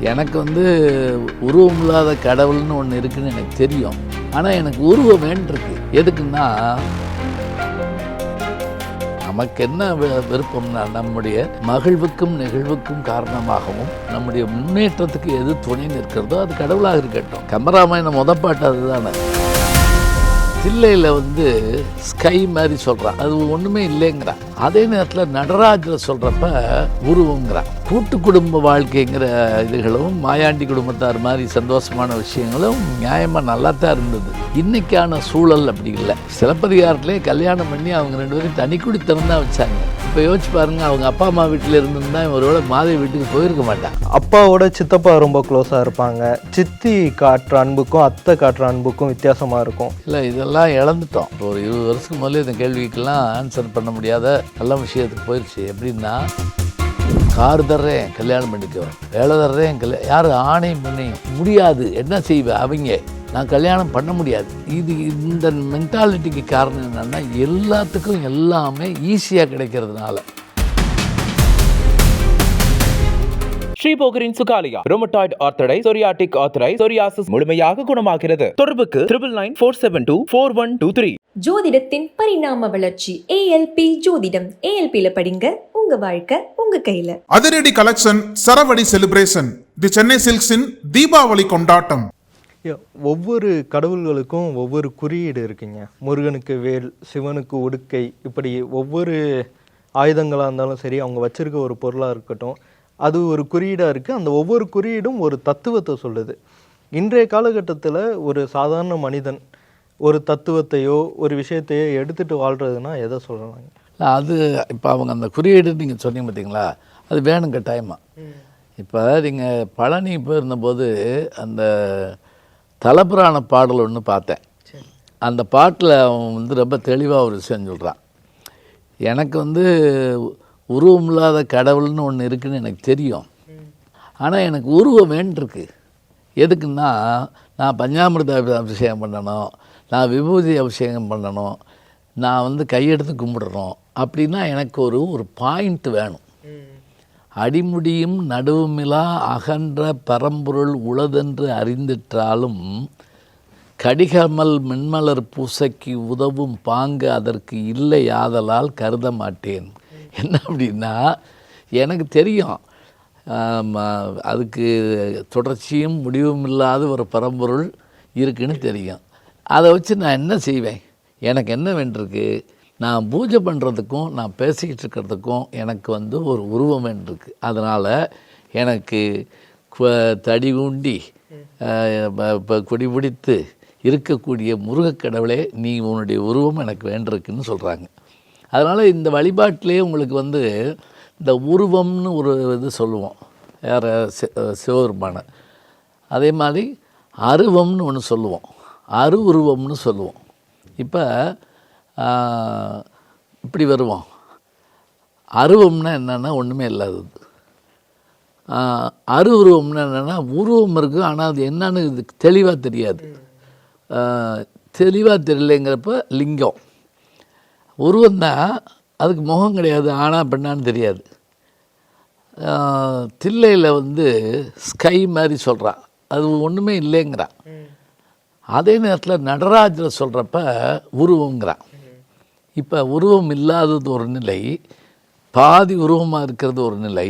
எனக்கு வந்து உருவம் இல்லாத கடவுள்னு ஒன்று இருக்குன்னு எனக்கு தெரியும். ஆனால் எனக்கு உருவம் வேண்டிருக்கு. எதுக்குன்னா நமக்கு என்ன வி- விருப்பம்னா நம்முடைய மகிழ்வுக்கும் நிகழ்வுக்கும் காரணமாகவும் நம்முடைய முன்னேற்றத்துக்கு எது துணை நிற்கிறதோ அது கடவுளாக இருக்கட்டும். கம்பராமாயண முதப்பாட்டு அதுதானே. தில்லையில் வந்து ஸ்கை மாதிரி சொல்கிறான் அது ஒன்றுமே இல்லைங்கிறான். அதே நேரத்தில் நடராஜரை சொல்கிறப்ப உருவங்கிறான் கூட்டு குடும்ப வாழ்க்கைங்கிற இதுகளும் மாயாண்டி குடும்பத்தார் மாதிரி சந்தோஷமான விஷயங்களும் நியாயமாக நல்லா தான் இருந்தது. இன்னைக்கான சூழல் அப்படி இல்லை. சிலப்பதிகாரத்திலே கல்யாணம் பண்ணி அவங்க ரெண்டு பேரும் தனி குடித்தனம் தான் வச்சாங்க. இப்போ யோசிச்சு பாருங்க அவங்க அப்பா அம்மா வீட்டில் இருந்திருந்தா ஒருவேளை மாதவி வீட்டுக்கு போயிருக்க மாட்டான் அப்பாவோட சித்தப்பா ரொம்ப க்ளோஸாக இருப்பாங்க. சித்தி காட்டுற அன்புக்கும் அத்தை காட்டுற அன்புக்கும் வித்தியாசமாக இருக்கும். இல்லை இதெல்லாம் இழந்துட்டோம். ஒரு இருபது வருஷத்துக்கு முதல்ல இந்த கேள்விக்கெல்லாம் ஆன்சர் பண்ண முடியாத நல்ல விஷயத்துக்கு போயிடுச்சு எப்படின்னா கார் தர்றேன் கல்யாணம் பண்ணிக்கோ வேலை தர்றேன் கல்யா யார் ஆணையும் முன்னையும் முடியாது. என்ன செய்வேன் அவங்க? நான் கல்யாணம் பண்ண முடியாது. இது இந்த மென்டாலிட்டிக்கு காரணம் என்னென்னா எல்லாத்துக்கும் எல்லாமே ஈஸியாக கிடைக்கிறதுனால. ஸ்ரீபோகரின் சுகாலியா. ரோமட்டாய்டு ஆர்த்தடை சொரியாட்டிக் ஆர்த்தடை சொரியாசிஸ் முழுமையாக குணமாகிறது. தொடர்புக்கு triple nine four seven two four one two three ஜோதிடத்தின் பரிணாம வளர்ச்சி ஏஎல்பி ஜோதிடம். ஏஎல்பியில் படிங்க உங்க வாழ்க்கை உங்க கையில. அதிரடி கலெக்ஷன் சரவடி செலிப்ரேஷன் தி சென்னை சில்க்ஸின் தீபாவளி கொண்டாட்டம். ஒவ்வொரு கடவுள்களுக்கும் ஒவ்வொரு குறியீடு இருக்குங்க. முருகனுக்கு வேல் சிவனுக்கு உடுக்கை இப்படி ஒவ்வொரு ஆயுதங்களாக இருந்தாலும் சரி அவங்க வச்சிருக்க ஒரு பொருளாக இருக்கட்டும் அது ஒரு குறியீடாக இருக்குது அந்த ஒவ்வொரு குறியீடும் ஒரு தத்துவத்தை சொல்லுது. இன்றைய காலகட்டத்தில் ஒரு சாதாரண மனிதன் ஒரு தத்துவத்தையோ ஒரு விஷயத்தையோ எடுத்துட்டு வாழ்கிறதுனா எதை சொல்லலாங்க இல்ல, அது இப்போ அவங்க அந்த குறியீடு நீங்கள் சொன்னீங்க பார்த்தீங்களா அது வேணும் கட்டாயமாக இப்போ நீங்கள் பழனி போயிருந்தபோது அந்த தலபுராண பாடல் ஒன்று பார்த்தேன். அந்த பாட்டில் அவன் வந்து ரொம்ப தெளிவாக ஒரு விஷயம் சொல்கிறான் எனக்கு வந்து உருவம் இல்லாத கடவுள்னு ஒன்று இருக்குன்னு எனக்கு தெரியும். ஆனால் எனக்கு உருவம் வேண்டிருக்கு. எதுக்குன்னா நான் பஞ்சாமிர்த அபிஷேகம் பண்ணணும் நான் விபூதி அபிஷேகம் பண்ணணும் நான் வந்து கையெடுத்து கும்பிடணும் அப்படின்னா எனக்கு ஒரு ஒரு பாயிண்ட் வேணும். அடிமுடியும் நடுவுமிலா அகன்ற பரம்பொருள் உளதென்று அறிந்திட்டாலும் கடிகமல் மின்மலர் பூசைக்கு உதவும் பாங்கு அதற்கு இல்லை ஆதலால் கருத மாட்டேன் என்ன அப்படின்னா எனக்கு தெரியும். அதுக்கு தொடர்ச்சியும் முடிவும் இல்லாத ஒரு பரம்பொருள் இருக்குன்னு தெரியும். அதை வச்சு நான் என்ன செய்வேன்? எனக்கு என்ன வேண்டியிருக்கு நான் பூஜை பண்ணுறதுக்கும் நான் பேசிக்கிட்டு இருக்கிறதுக்கும் எனக்கு வந்து ஒரு உருவம் வேண்டியிருக்கு அதனால் எனக்கு தடி ஊண்டி இப்போ கொடி பிடித்து இருக்கக்கூடிய முருகக்கடவுளே நீ உன்னுடைய உருவம் எனக்கு வேண்டியிருக்குன்னு சொல்கிறாங்க அதனால் இந்த வழிபாட்டிலே உங்களுக்கு வந்து இந்த உருவம்னு ஒரு இது சொல்லுவோம். வேறு சி- சிவபெருமான. அதே மாதிரி அருவம்னு ஒன்று சொல்லுவோம். அரு உருவம்னு சொல்லுவோம். இப்போ இப்படி வருவோம். அருவம்னா என்னென்னா ஒன்றுமே இல்லாதது. ஆஹ், அரு உருவம்னா என்னென்னா உருவம் இருக்குது ஆனால் அது என்னன்னு இது தெளிவாக தெரியாது. தெளிவாக தெரியலைங்கிறப்ப லிங்கம். உருவம்தான் அதுக்கு முகம் கிடையாது ஆனா பெண்ணான்னு தெரியாது. தில்லையில் வந்து ஸ்கை மாதிரி சொல்கிறான் அது ஒன்றுமே இல்லைங்கிறான். அதே நேரத்தில் நடராஜர் சொல்கிறப்ப உருவங்கிறான் இப்போ உருவம் இல்லாதது ஒரு நிலை பாதி உருவமாக இருக்கிறது ஒரு நிலை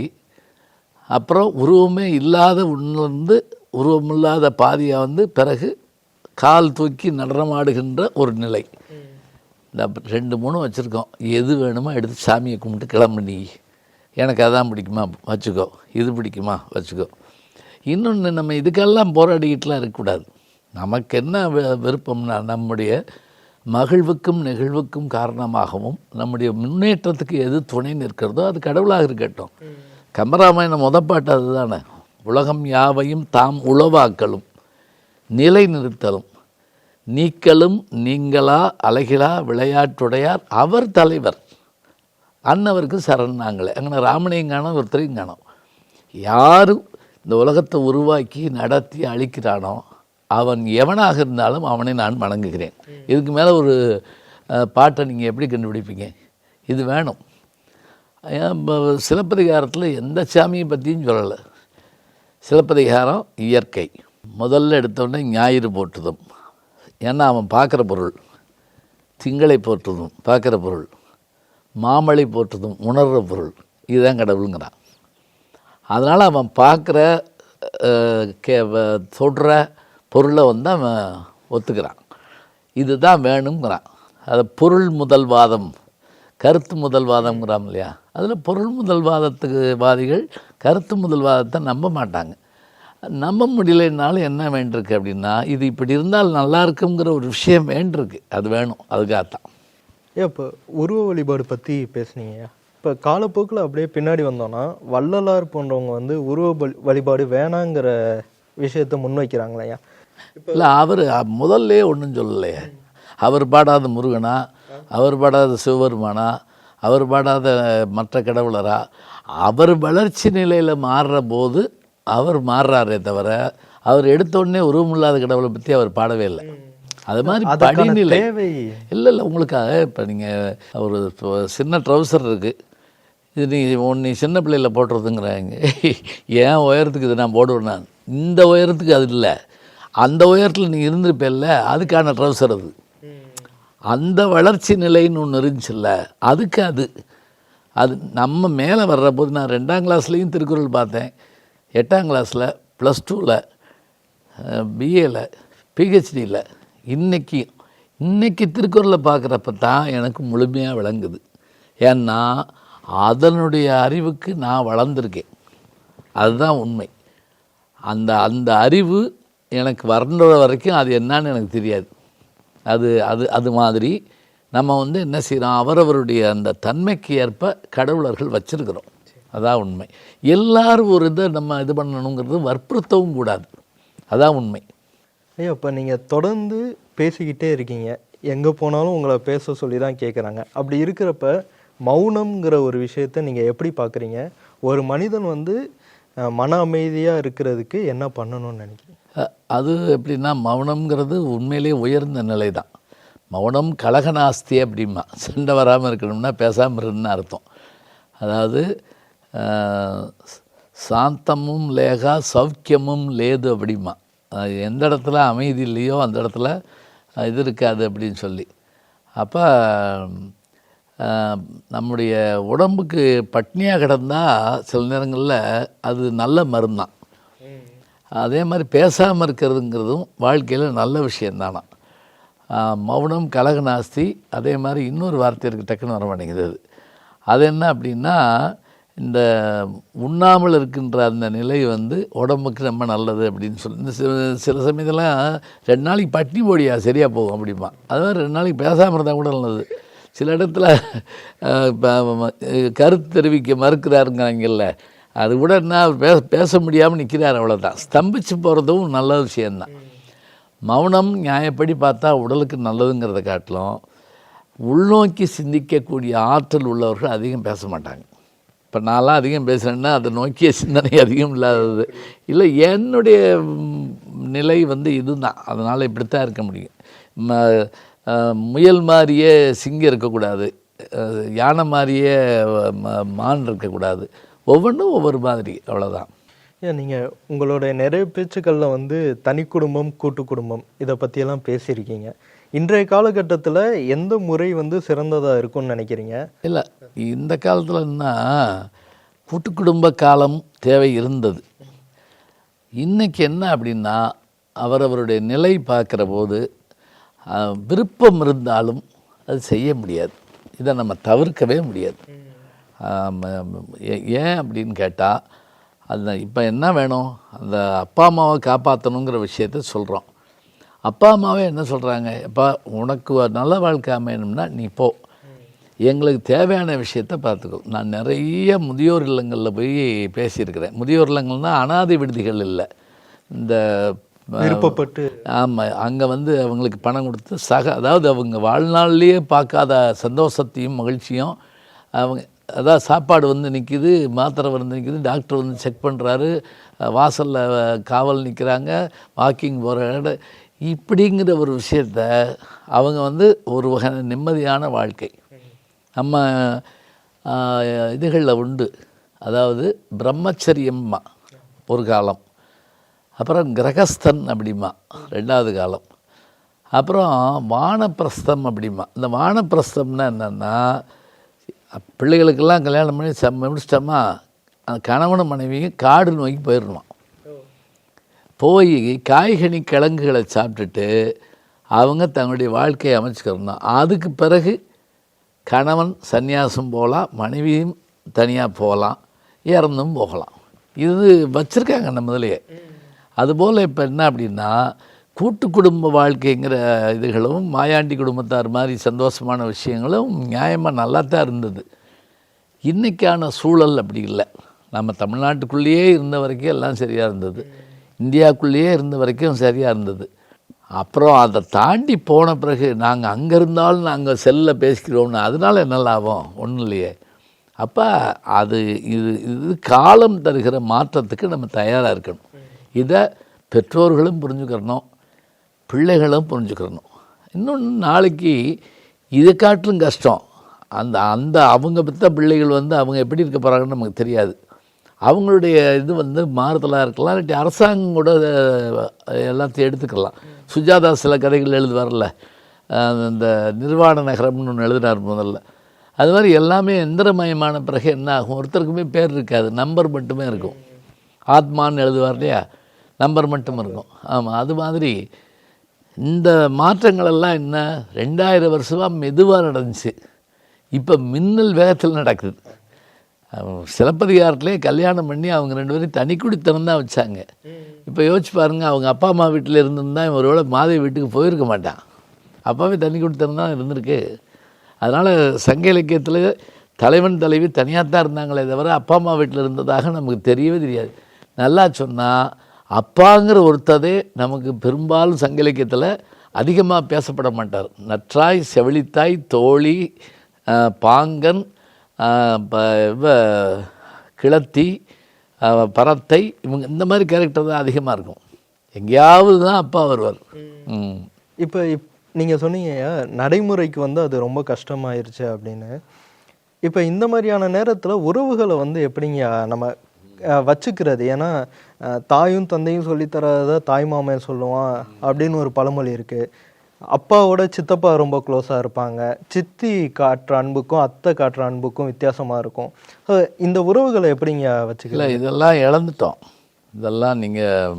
அப்புறம் உருவமே இல்லாத ஒன்றுலேருந்து உருவமில்லாத பாதியாக வந்து பிறகு கால் தூக்கி நடனமாடுகின்ற ஒரு நிலை. ரெண்டு மூணு வச்சுருக்கோம். எது வேணுமோ எடுத்து சாமியை கும்பிட்டு கிளம்பு நீ. எனக்கு அதான் பிடிக்குமா? வச்சுக்கோ. இது பிடிக்குமா? வச்சுக்கோ. இன்னொன்று நம்ம இதுக்கெல்லாம் போராடிக்கிட்டுலாம் இருக்கக்கூடாது. நமக்கு என்ன வி- விருப்பம்னா நம்முடைய மகிழ்வுக்கும் நெகிழ்வுக்கும் காரணமாகவும் நம்முடைய முன்னேற்றத்துக்கு எது துணை நிற்கிறதோ அது கடவுளாக இருக்கட்டும். கம்பராமாயணம் முதப்பாட்டு அதுதானே. உலகம் யாவையும் தாம் உளவாக்கலும் நிலை நிறுத்தலும் நீக்கலும் நீங்களா அழகிலா விளையாட்டுடையார். அவர் தலைவர். அன்னவருக்கு சரண் நாங்களே. அங்கே ராமனையும் காணும் ஒருத்தரையும் காணும். யார் இந்த உலகத்தை உருவாக்கி நடத்தி அழிக்கிறானோ அவன் எவனாக இருந்தாலும் அவனை நான் வணங்குகிறேன். இதுக்கு மேலே ஒரு பாட்டை நீங்கள் எப்படி கண்டுபிடிப்பீங்க? இது வேணும். சிலப்பதிகாரத்தில் எந்த சாமியை பற்றியும் சொல்லலை. சிலப்பதிகாரம் இயற்கை. முதல்ல எடுத்தோடனே ஞாயிறு போட்டுதும். ஏன்னா அவன் பார்க்குற பொருள். திங்களை போற்றுதும் பார்க்குற பொருள். மாமழை போற்றுதும் உணர்கிற பொருள். இதுதான் கடவுளுங்கிறான். அதனால் அவன் பார்க்குற கே வ- தொடுற பொருளை வந்து அவன் ஒத்துக்கிறான். இதுதான் வேணுங்கிறான் அதை பொருள் முதல்வாதம் கருத்து முதல்வாதம்ங்கிறான் இல்லையா? அதில் பொருள் முதல்வாதத்துக்கு வாதிகள் கருத்து முதல்வாதத்தை நம்ப மாட்டாங்க. நம்ப முடியலைன்னாலும் என்ன வேண்டியிருக்கு அப்படின்னா இது இப்படி இருந்தால் நல்லா இருக்குங்கிற ஒரு விஷயம் வேண்டியிருக்கு. அது வேணும். அதுக்காகத்தான். ஏன் இப்போ உருவ வழிபாடு பற்றி பேசுனீங்க. இப்போ காலப்போக்கில் அப்படியே பின்னாடி வந்தோம்னா வள்ளலார் போன்றவங்க வந்து உருவ வழி- வழிபாடு வேணாங்கிற விஷயத்த முன்வைக்கிறாங்களையா இல்லை அவர் முதல்ல ஒன்றும் சொல்லலையே. அவர் பாடாத முருகனா? அவர் பாடாத சிவபெருமானா? அவர் பாடாத மற்ற கடவுளரா? அவர் வளர்ச்சி நிலையில் மாறுற போது அவர் மாறுறாரே தவிர அவர் எடுத்த உடனே உருவமில்லாத கடவுளை பற்றி அவர் பாடவே இல்லை. அது மாதிரி படிநிலை. இல்லை இல்லை உங்களுக்காக இப்போ நீங்கள் ஒரு தொ- சின்ன ட்ரௌசர் இருக்குது இது நீ ஒன்று நீ சின்ன பிள்ளையில் போட்டுறதுங்கிறாங்க ஏன் உயரத்துக்கு இது நான் போடுவேன் நான். இந்த உயரத்துக்கு அது இல்லை. அந்த உயரத்தில் நீ இருந்திருப்பேல்ல அதுக்கான ட்ரௌசர் அது. அந்த வளர்ச்சி நிலைன்னு ஒன்று இருந்துச்சுல்ல அதுக்கு அது. அது நம்ம மேலே வர்ற போது நான் ரெண்டாம் கிளாஸ்லேயும் திருக்குறள் பார்த்தேன். எட்டாம் கிளாஸில் ப்ளஸ் டூவில் பிஏல பிஹெச்டியில் இன்றைக்கி இன்றைக்கி திருக்குறளை பார்க்குறப்ப தான் எனக்கு முழுமையாக விளங்குது. ஏன்னா அதனுடைய அறிவுக்கு நான் வளர்ந்துருக்கேன். அதுதான் உண்மை. அந்த அந்த அறிவு எனக்கு வர்ற வரைக்கும் அது என்னன்னு எனக்கு தெரியாது. அது அது அது மாதிரி நம்ம வந்து என்ன செய்கிறோம் அவரவருடைய அந்த தன்மைக்கு ஏற்ப கடவுளர்கள் வச்சுருக்கிறோம். அதான் உண்மை. எல்லாரும் ஒரு இதை நம்ம இது பண்ணணுங்கிறது வற்புறுத்தவும் கூடாது. அதான் உண்மை. ஐயா இப்போ நீங்கள் தொடர்ந்து பேசிக்கிட்டே இருக்கீங்க. எங்கே போனாலும் உங்களை பேச சொல்லி தான் கேட்குறாங்க அப்படி இருக்கிறப்ப மௌனம்ங்கிற ஒரு விஷயத்தை நீங்கள் எப்படி பார்க்குறீங்க ஒரு மனிதன் வந்து மன அமைதியாக இருக்கிறதுக்கு என்ன பண்ணணும்னு நினைக்கிறீங்க? அது எப்படின்னா மௌனம்ங்கிறது உண்மையிலேயே உயர்ந்த நிலை தான் மௌனம் கலகநாஸ்தி அப்படிமா சண்டை வராமல் இருக்கணும்னா பேசாமல் இருன்னு அர்த்தம். அதாவது சாந்தமும் லேகா சௌக்கியமும் லேது அப்படிமா. எந்த இடத்துல அமைதி இல்லையோ அந்த இடத்துல இது இருக்காது அப்படின்னு சொல்லி. அப்போ நம்முடைய உடம்புக்கு பட்னியாக கிடந்தால் சில நேரங்களில் அது நல்ல மருந்தான் அதே மாதிரி பேசாமல் இருக்கிறதுங்கிறதும் வாழ்க்கையில் நல்ல விஷயந்தானா. மௌனம் கலக நாஸ்தி அதே மாதிரி இன்னொரு வார்த்தை இருக்குது டக்குன்னு வர மாட்டேங்குது அது. அது என்ன அப்படின்னா இந்த உண்ணாமல் இருக்கின்ற அந்த நிலை வந்து உடம்புக்கு ரொம்ப நல்லது அப்படின்னு சொல்லி. இந்த சில சில சமயத்தெல்லாம் ரெண்டு நாளைக்கு பட்டி போடியா சரியாக போகும் அப்படிமா அது ரெண்டு நாளைக்கு பேசாமல் இருந்தால் கூட நல்லது. சில இடத்துல கருத்து தெரிவிக்க மறுக்கிறாருங்கிறாங்கல்ல அது கூட என்ன பேச பேச முடியாமல் நிற்கிறார் அவ்வளோதான் ஸ்தம்பிச்சு போகிறதும் நல்ல விஷயந்தான் மௌனம் நியாயப்படி பார்த்தா உடலுக்கு நல்லதுங்கிறத காட்டிலும் உள்நோக்கி சிந்திக்கக்கூடிய ஆற்றல் உள்ளவர்கள் அதிகம் பேச மாட்டாங்க. இப்போ நான்லாம் அதிகம் பேசுகிறேன்னா அதை நோக்கிய சிந்தனை அதிகம் இல்லாதது. இல்லை என்னுடைய நிலை வந்து இதுதான். அதனால் இப்படித்தான் இருக்க முடியும். ம- முயல் மாதிரியே சிங்கம் இருக்கக்கூடாது. யானை மாதிரியே ம- மான் இருக்கக்கூடாது. ஒவ்வொன்றும் ஒவ்வொரு மாதிரி அவ்வளோதான் ஏன் நீங்கள் உங்களுடைய நிறைய பேச்சுக்களில் வந்து தனி குடும்பம் கூட்டு குடும்பம் இதை பற்றியெல்லாம் பேசியிருக்கீங்க. இன்றைய காலகட்டத்தில் எந்த முறை வந்து சிறந்ததாக இருக்கும்னு நினைக்கிறீங்க? இல்லை இந்த காலத்தில்னா கூட்டு குடும்ப காலம் தேவை இருந்தது. இன்றைக்கி என்ன அப்படின்னா அவரவருடைய நிலை பார்க்குற போது விருப்பம் இருந்தாலும் அது செய்ய முடியாது. இதை நம்ம தவிர்க்கவே முடியாது. ஏன் அப்படின்னு கேட்டால் அந்த இப்போ என்ன வேணும்? அந்த அப்பா அம்மாவை காப்பாற்றணுங்கிற விஷயத்த சொல்கிறோம் அப்பா அம்மாவே என்ன சொல்கிறாங்க அப்பா உனக்கு ஒரு நல்ல வாழ்க்கை அமையணும்னா நீ போ. எங்களுக்கு தேவையான விஷயத்த பார்த்துக்கோ. நான் நிறைய முதியோர் இல்லங்களில் போய் பேசியிருக்கிறேன். முதியோர் இல்லங்கள்னா அனாதை விடுதிகள் இல்லை. இந்த விருப்பப்பட்டு. ஆமாம் அங்கே வந்து அவங்களுக்கு பணம் கொடுத்து சக அதாவது அவங்க வாழ்நாள்லேயே பார்க்காத சந்தோஷத்தையும் மகிழ்ச்சியும் அவங்க அதாவது சாப்பாடு வந்து நிற்கிது மாத்திரை வந்து நிற்கிது டாக்டர் வந்து செக் பண்ணுறாரு வாசலில் காவல் நிற்கிறாங்க வாக்கிங் போகிற இடம் இப்படிங்கிற ஒரு விஷயத்த அவங்க வந்து ஒரு வகை நிம்மதியான வாழ்க்கை. நம்ம இதுகளில் உண்டு. அதாவது பிரம்மச்சரியம்மா ஒரு காலம். அப்புறம் கிரகஸ்தன் அப்படிமா ரெண்டாவது காலம். அப்புறம் வானப்பிரஸ்தம் அப்படிமா இந்த வானப்பிரஸ்தம்னா என்னென்னா பிள்ளைகளுக்கெல்லாம் கல்யாணம் பண்ணி செம் முடிச்சிட்டோமா அந்த கணவனும் மனைவியும் காடு நோக்கி போயிடணும் போய் காய்கனி கிழங்குகளை சாப்பிட்டுட்டு அவங்க தங்களுடைய வாழ்க்கையை அமைச்சுக்கிறணும் அதுக்கு பிறகு கணவன் சந்நியாசம் போகலாம் மனைவியும் தனியாக போகலாம் இறந்தும் போகலாம். இது வச்சுருக்காங்க நம்ம முதலையே அதுபோல் இப்போ என்ன அப்படின்னா கூட்டு குடும்ப வாழ்க்கைங்கிற இதுகளும் மாயாண்டி குடும்பத்தார் மாதிரி சந்தோஷமான விஷயங்களும் நியாயமாக நல்லா தான் இருந்தது. இன்றைக்கான சூழல் அப்படி இல்லை. நம்ம தமிழ்நாட்டுக்குள்ளேயே இருந்த வரைக்கும் எல்லாம் சரியாக இருந்தது. இந்தியாவுக்குள்ளேயே இருந்த வரைக்கும் சரியாக இருந்தது. அப்புறம் அதை தாண்டி போன பிறகு நாங்கள் அங்கே இருந்தாலும் நாங்கள் செல்லில் பேசிக்கிறோம்னு அதனால என்ன லாபம்? ஒன்றும் இல்லையே. அப்போ அது இது இது காலம் தருகிற மாற்றத்துக்கு நம்ம தயாராக இருக்கணும். இதை பெற்றோர்களும் புரிஞ்சுக்கிறணும் பிள்ளைகளும் புரிஞ்சுக்கிறணும் இன்னொன்று நாளைக்கு இதை காட்டிலும் கஷ்டம். அந்த அந்த அவங்க பெற்ற பிள்ளைகள் வந்து அவங்க எப்படி இருக்க போகிறாங்கன்னு நமக்கு தெரியாது. அவங்களுடைய இது வந்து மாறுதலாக இருக்கலாம் இல்லாட்டி அரசாங்கம் கூட எல்லாத்தையும் எடுத்துக்கலாம். சுஜாதா சில கதைகள் எழுதுவார்ல இந்த நிர்வாண நகரம்னு ஒன்று எழுதினார் முதல்ல. அது மாதிரி எல்லாமே எந்திரமயமான பிறகு என்ன ஆகும்? ஒருத்தருக்குமே பேர் இருக்காது நம்பர் மட்டுமே இருக்கும். ஆத்மான்னு எழுதுவார் இல்லையா? நம்பர் மட்டும் இருக்கும். ஆமாம் அது மாதிரி இந்த மாற்றங்களெல்லாம் என்ன? ரெண்டாயிரம் வருஷமாக மெதுவாக நடந்துச்சு. இப்போ மின்னல் வேகத்தில் நடக்குது. சிலப்பதிகாரத்திலே கல்யாணம் பண்ணி அவங்க ரெண்டு பேரும் தனி குடித்தனம் தான் வச்சாங்க. இப்போ யோசிச்சு பாருங்க அவங்க அப்பா அம்மா வீட்டில் இருந்திருந்தா ஒருவேளை மாதவி வீட்டுக்கு போயிருக்க மாட்டான். அப்பாவே தனி குடித்தனம் தான் இருந்திருக்கு. அதனால் சங்க இலக்கியத்தில் தலைவன் தலைவி தனியாக தான் இருந்தாங்களே தவிர அப்பா அம்மா வீட்டில் இருந்ததாக நமக்கு தெரியவே தெரியாது. நல்லா சொன்னால் அப்பாங்கிற ஒருத்ததே நமக்கு பெரும்பாலும் சங்க இலக்கியத்தில் அதிகமாக பேசப்பட மாட்டார். நற்றாய் செவிலித்தாய் தோழி பாங்கன் ஆஹ், ப- இவ கிளத்தி பரத்தை இவங்க இந்த மாதிரி கேரக்டர் தான் அதிகமாக இருக்கும். எங்கேயாவது தான் அப்பா வருவார். இப்போ இப் நீங்கள் சொன்னீங்க நடைமுறைக்கு வந்து அது ரொம்ப கஷ்டமாயிருச்சு அப்படின்னு. இப்போ இந்த மாதிரியான நேரத்தில் உறவுகளை வந்து எப்படிங்க நம்ம வச்சுக்கிறது? ஏன்னா தாயும் தந்தையும் சொல்லித்தராத தாய் மாமன் சொல்லுவான் அப்படின்னு ஒரு பழமொழி இருக்குது அப்பாவோட சித்தப்பா ரொம்ப க்ளோஸாக இருப்பாங்க. சித்தி காட்டுற அன்புக்கும் அத்தை காட்டுற அன்புக்கும் வித்தியாசமாக இருக்கும். இந்த உறவுகளை எப்படிங்க வச்சுக்கல இதெல்லாம் இழந்துட்டோம். இதெல்லாம் நீங்கள்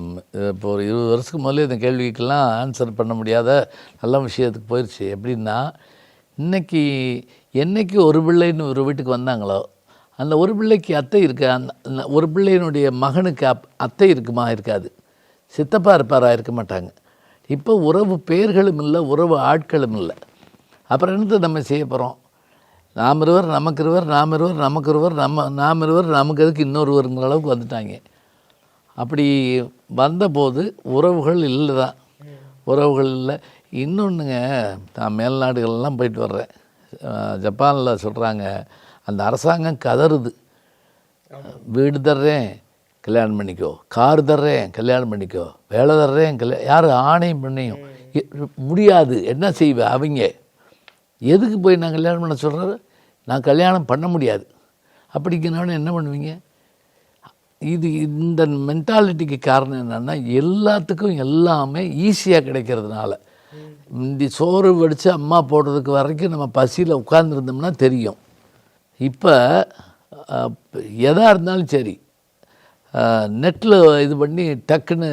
இப்போ ஒரு இருபது வருஷத்துக்கு முதல்ல இந்த கேள்விக்கெல்லாம் ஆன்சர் பண்ண முடியாத நல்ல விஷயத்துக்கு போயிடுச்சு எப்படின்னா இன்னைக்கு என்னைக்கு ஒரு பிள்ளைன்னு ஒரு வீட்டுக்கு வந்தாங்களோ அந்த ஒரு பிள்ளைக்கு அத்தை இருக்கு அந்த அந்த ஒரு பிள்ளையினுடைய மகனுக்கு அப் அத்தை இருக்குமா? இருக்காது. சித்தப்பா இருப்பாரா? இருக்க மாட்டாங்க. இப்போ உறவு பெயர்களும் இல்லை உறவு ஆட்களும் இல்லை. அப்புறம் என்னத்தை நம்ம செய்ய போகிறோம் நாம் இருவர் நமக்கு இருவர் நாம் இருவர் நமக்கு இருவர் நம்ம நாம் இருவர் நமக்கு எதுக்கு இன்னொருவருங்கிற அளவுக்கு வந்துட்டாங்க. அப்படி வந்தபோது உறவுகள் இல்லை தான். உறவுகள் இல்லை. இன்னொன்றுங்க நான் மேல்நாடுகள்லாம் போயிட்டு வர்றேன். ஜப்பானில் சொல்கிறாங்க அந்த அரசாங்கம் கதறுது. வீடு தர்றேன். கல்யாணம் பண்ணிக்கோ. கார் தர்றேன் கல்யாணம் பண்ணிக்கோ. வேலை தர்றேன் கல்யாணம் யார்? ஆணையும் பெண்ணையும். முடியாது. என்ன செய்வேன் அவங்க? எதுக்கு போய் நான் கல்யாணம் பண்ண சொல்கிறாரு நான் கல்யாணம் பண்ண முடியாது. அப்படிங்கிறவன என்ன பண்ணுவீங்க? இது இந்த மென்டாலிட்டிக்கு காரணம் என்னென்னா எல்லாத்துக்கும் எல்லாமே ஈஸியாக கிடைக்கிறதுனால. இந்த சோறு வடித்து அம்மா போடுறதுக்கு வரைக்கும் நம்ம பசியில் உட்கார்ந்துருந்தோம்னா தெரியும். இப்போ எதாக இருந்தாலும் சரி நெட்டில் இது பண்ணி டக்குன்னு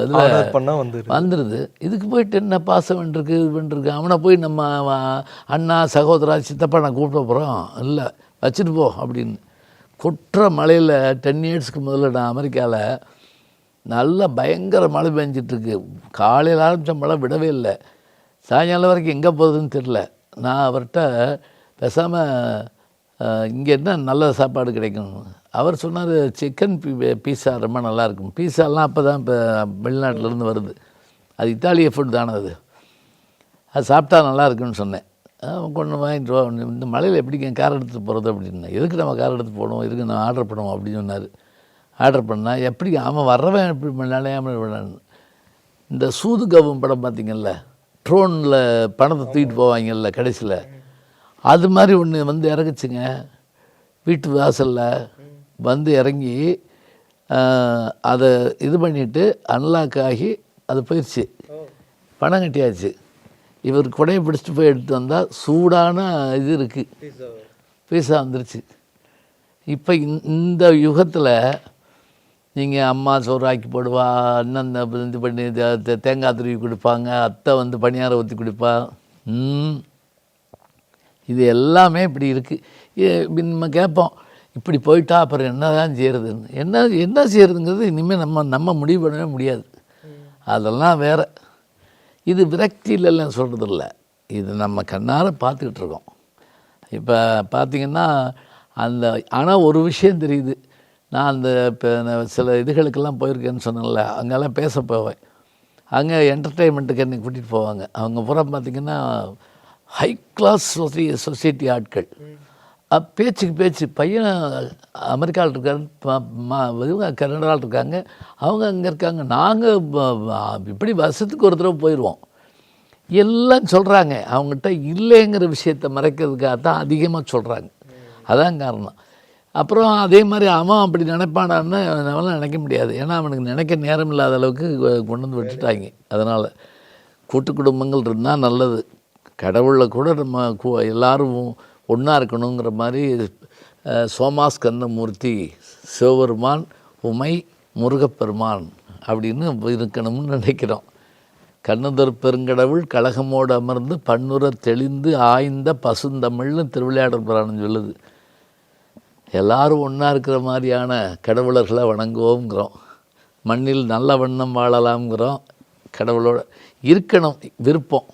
இதில் வந்துடுது இதுக்கு போயிட்டு என்ன பாசம் பண்ணிருக்கு இது பண்ணிருக்கு? அவனை போய் நம்ம அண்ணா சகோதரா சித்தப்பா நான் கூப்பிட போகிறோம் இல்லை வச்சுட்டு போ அப்படின்னு. குற்ற மழையில் டென் இயர்ஸ்க்கு முதல்ல நான் அமெரிக்காவில் நல்ல பயங்கர மழை பெஞ்சிட்ருக்கு. காலையில் ஆரம்பித்த மழை விடவே இல்லை. சாயங்காலம் வரைக்கும் எங்கே போகுதுன்னு தெரில நான் அவர்கிட்ட பேசாமல் இங்கே என்ன நல்ல சாப்பாடு கிடைக்கும்? அவர் சொன்னார் சிக்கன் பீ பீஸா ரொம்ப நல்லாயிருக்கும் பீஸாலாம் அப்போ தான் இப்போ வெளிநாட்டிலேருந்து வருது. அது இத்தாலிய ஃபுட் தானே அது. அது சாப்பிட்டா நல்லாயிருக்குன்னு சொன்னேன். கொண்டு வாங்கிட்டு வா. இந்த மழையில் எப்படிங்க கார் எடுத்துகிட்டு போகிறது அப்படின்னு எதுக்கு நம்ம கார் எடுத்து போகணும்? எதுக்கு நான் ஆர்டர் பண்ணுவோம்? அப்படின்னு சொன்னார். ஆர்டர் பண்ணால் எப்படி அவன் வர்றவன் எப்படி பண்ணாலே இந்த சூது கவும் படம் பார்த்திங்கல்ல ட்ரோனில் பணத்தை தூக்கிட்டு போவாங்கல்ல கடைசியில் அது மாதிரி ஒன்று வந்து இறங்குச்சுங்க. வீட்டு வாசலில் வந்து இறங்கி அதை இது பண்ணிவிட்டு அன்லாக் ஆகி அது போயிடுச்சு பணம் கட்டியாச்சு. இவர் கொடையை பிடிச்சிட்டு போய் எடுத்து வந்தால் சூடான இது இருக்குது பீஸா வந்துருச்சு. இப்போ இந்த யுகத்தில் நீங்கள் அம்மா சோறு ஆக்கி போடுவா அண்ணன் இது பண்ணி தேங்காய் துருவி கொடுப்பாங்க அத்தை வந்து பணியாரம் ஊற்றி கொடுப்பா. இது எல்லாமே இப்படி இருக்குது நம்ம கேட்போம். இப்படி போயிட்டா அப்புறம் என்ன தான் செய்கிறதுன்னு என்ன என்ன செய்கிறதுங்கிறது இனிமேல் நம்ம நம்ம முடிவு பண்ணவே முடியாது. அதெல்லாம் வேற. இது விரக்தியிலலாம் சொல்கிறது இல்லை இது நம்ம கண்ணால் பார்த்துக்கிட்டு இருக்கோம். இப்போ பார்த்திங்கன்னா அந்த ஆனால் ஒரு விஷயம் தெரியுது. நான் அந்த இப்போ நான் சில இதுகளுக்கெல்லாம் போயிருக்கேன்னு சொன்னேன்ல அங்கெல்லாம் பேச போவேன். அங்கே என்டர்டெயின்மெண்ட்டுக்கு என்னை கூட்டிகிட்டு போவாங்க. அவங்க பூரா பார்த்திங்கன்னா ஹை கிளாஸ் சொசை சொசைட்டி ஆட்கள். பேச்சுக்கு பேச்சு. பையன் அமெரிக்காவில் இருக்காரு ப- ம- கனடாவில் இருக்காங்க. அவங்க அங்கே இருக்காங்க. நாங்கள் இப்படி வருஷத்துக்கு ஒரு தடவை போயிடுவோம் எல்லாம் சொல்கிறாங்க அவங்ககிட்ட இல்லைங்கிற விஷயத்தை மறைக்கிறதுக்காக தான் அதிகமாக சொல்கிறாங்க அதான் காரணம். அப்புறம் அதே மாதிரி அவன் அப்படி நினைப்பானான்னு நம்மளால நினைக்க முடியாது. ஏன்னா அவனுக்கு நினைக்க நேரம் இல்லாத அளவுக்கு கொண்டு வந்து விட்டுட்டாங்க. அதனால் கூட்டு குடும்பங்கள் இருந்தால் நல்லது. கடவுளில் கூட நம்ம கு- எல்லாரும் ஒன்றா இருக்கணுங்கிற மாதிரி அஹ், சோமாஸ்கந்தமூர்த்தி சிவபெருமான் உமை முருகப்பெருமான் அப்படின்னு இருக்கணும்னு நினைக்கிறோம். கண்ணுதர் பெருங்கடவுள் கழகமோடு அமர்ந்து பன்னுரர் தெளிந்து ஆய்ந்த பசுந்தமிழ்னு திருவிளையாடல் புராணம் சொல்லுது. எல்லாரும் ஒன்றா இருக்கிற மாதிரியான கடவுளர்களை வணங்குவோங்கிறோம் மண்ணில் நல்ல வண்ணம் வாழலாம்ங்கிறோம். கடவுளோட இருக்கணும் விருப்பம்.